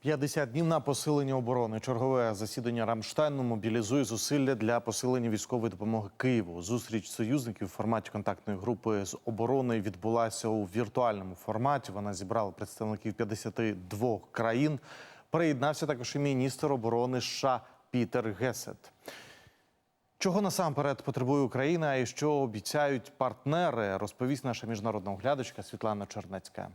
50 днів на посилення оборони. Чергове засідання Рамштайну мобілізує зусилля для посилення військової допомоги Києву. Зустріч союзників у форматі контактної групи з оборони відбулася у віртуальному форматі. Вона зібрала представників 52 країн. Приєднався також і міністр оборони США Пітер Гесет. Чого насамперед потребує Україна і що обіцяють партнери, розповість наша міжнародна оглядачка Світлана Чернецька.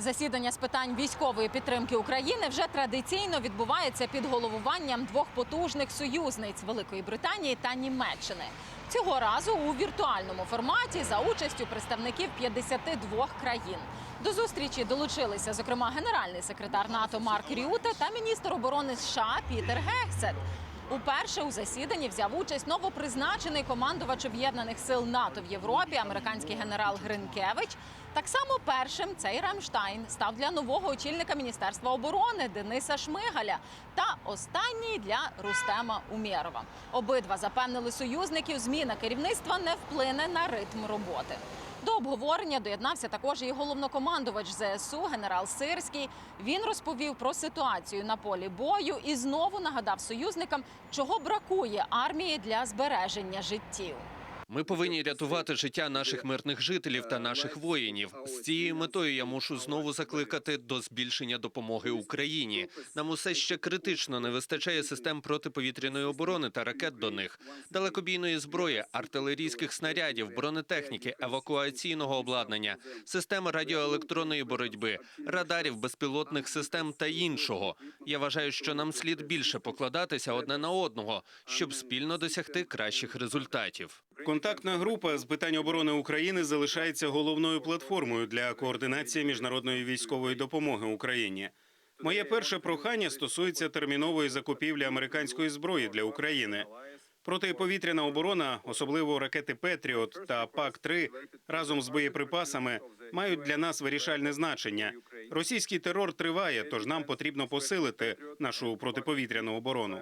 Засідання з питань військової підтримки України вже традиційно відбувається під головуванням двох потужних союзниць Великої Британії та Німеччини. Цього разу у віртуальному форматі за участю представників 52 країн. До зустрічі долучилися, зокрема, генеральний секретар НАТО Марк Рюте та міністр оборони США Пітер Гексет. Уперше у засіданні взяв участь новопризначений командувач об'єднаних сил НАТО в Європі, американський генерал Гринкевич. Так само першим цей Рамштайн став для нового очільника міністерства оборони Дениса Шмигаля та останній для Рустема Умєрова. Обидва запевнили союзників, зміна керівництва не вплине на ритм роботи. До обговорення доєднався також і головнокомандувач ЗСУ генерал Сирський. Він розповів про ситуацію на полі бою і знову нагадав союзникам, чого бракує армії для збереження життів. Ми повинні рятувати життя наших мирних жителів та наших воїнів. З цією метою я мушу знову закликати до збільшення допомоги Україні. Нам усе ще критично не вистачає систем протиповітряної оборони та ракет до них, далекобійної зброї, артилерійських снарядів, бронетехніки, евакуаційного обладнання, системи радіоелектронної боротьби, радарів, безпілотних систем та іншого. Я вважаю, що нам слід більше покладатися одне на одного, щоб спільно досягти кращих результатів. Контактна група з питань оборони України залишається головною платформою для координації міжнародної військової допомоги Україні. Моє перше прохання стосується термінової закупівлі американської зброї для України. Протиповітряна оборона, особливо ракети Петріот та пак 3 разом з боєприпасами, мають для нас вирішальне значення. Російський терор триває, тож нам потрібно посилити нашу протиповітряну оборону.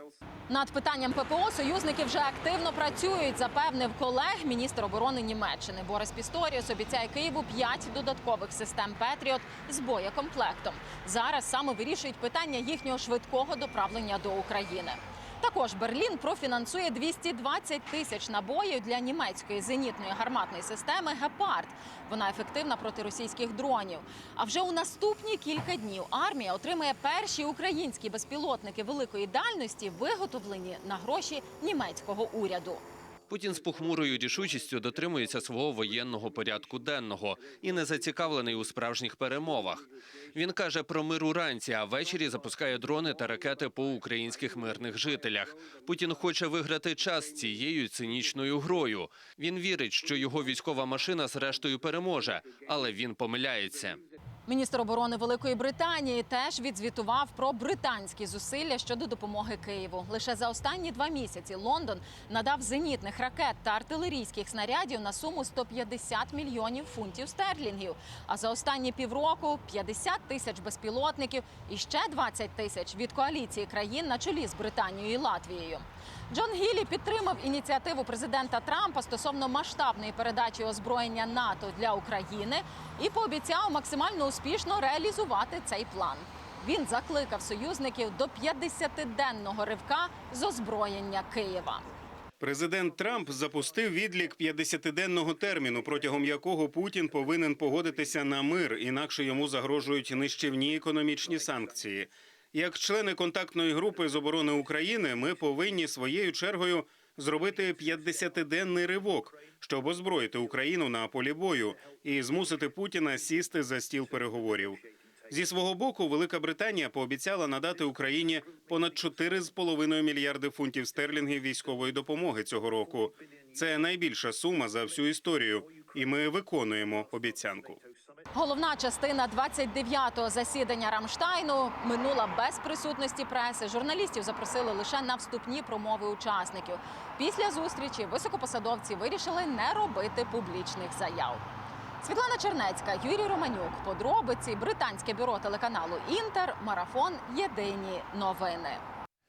Над питанням ППО союзники вже активно працюють, запевнив колег міністр оборони Німеччини Борис Пісторіус. Обіцяє Києву п'ять додаткових систем Петріот з боєкомплектом. Зараз саме вирішують питання їхнього швидкого доправлення до України. Також Берлін профінансує 220 тисяч набоїв для німецької зенітної гарматної системи Гепард. Вона ефективна проти російських дронів. А вже у наступні кілька днів армія отримає перші українські безпілотники великої дальності, виготовлені на гроші німецького уряду. Путін з похмурою рішучістю дотримується свого воєнного порядку денного і не зацікавлений у справжніх перемовах. Він каже про мир уранці, а ввечері запускає дрони та ракети по українських мирних жителях. Путін хоче виграти час цією цинічною грою. Він вірить, що його військова машина зрештою переможе, але він помиляється. Міністр оборони Великої Британії теж відзвітував про британські зусилля щодо допомоги Києву. Лише за останні два місяці Лондон надав зенітних ракет та артилерійських снарядів на суму 150 мільйонів фунтів стерлінгів. А за останні півроку 50 тисяч безпілотників і ще 20 тисяч від коаліції країн на чолі з Британією і Латвією. Джон Гілі підтримав ініціативу президента Трампа стосовно масштабної передачі озброєння НАТО для України і пообіцяв максимально успішно реалізувати цей план. Він закликав союзників до 50-денного ривка з озброєння Києва. Президент Трамп запустив відлік 50-денного терміну, протягом якого Путін повинен погодитися на мир, інакше йому загрожують нищівні економічні санкції. Як члени контактної групи з оборони України, ми повинні своєю чергою зробити 50-денний ривок, щоб озброїти Україну на полі бою і змусити Путіна сісти за стіл переговорів. Зі свого боку, Велика Британія пообіцяла надати Україні понад 4,5 мільярди фунтів стерлінгів військової допомоги цього року. Це найбільша сума за всю історію, і ми виконуємо обіцянку. Головна частина 29-го засідання Рамштайну минула без присутності преси. Журналістів запросили лише на вступні промови учасників. Після зустрічі високопосадовці вирішили не робити публічних заяв. Світлана Чернецька, Юрій Романюк. Подробиці британське бюро телеканалу Інтер. Марафон. Єдині новини.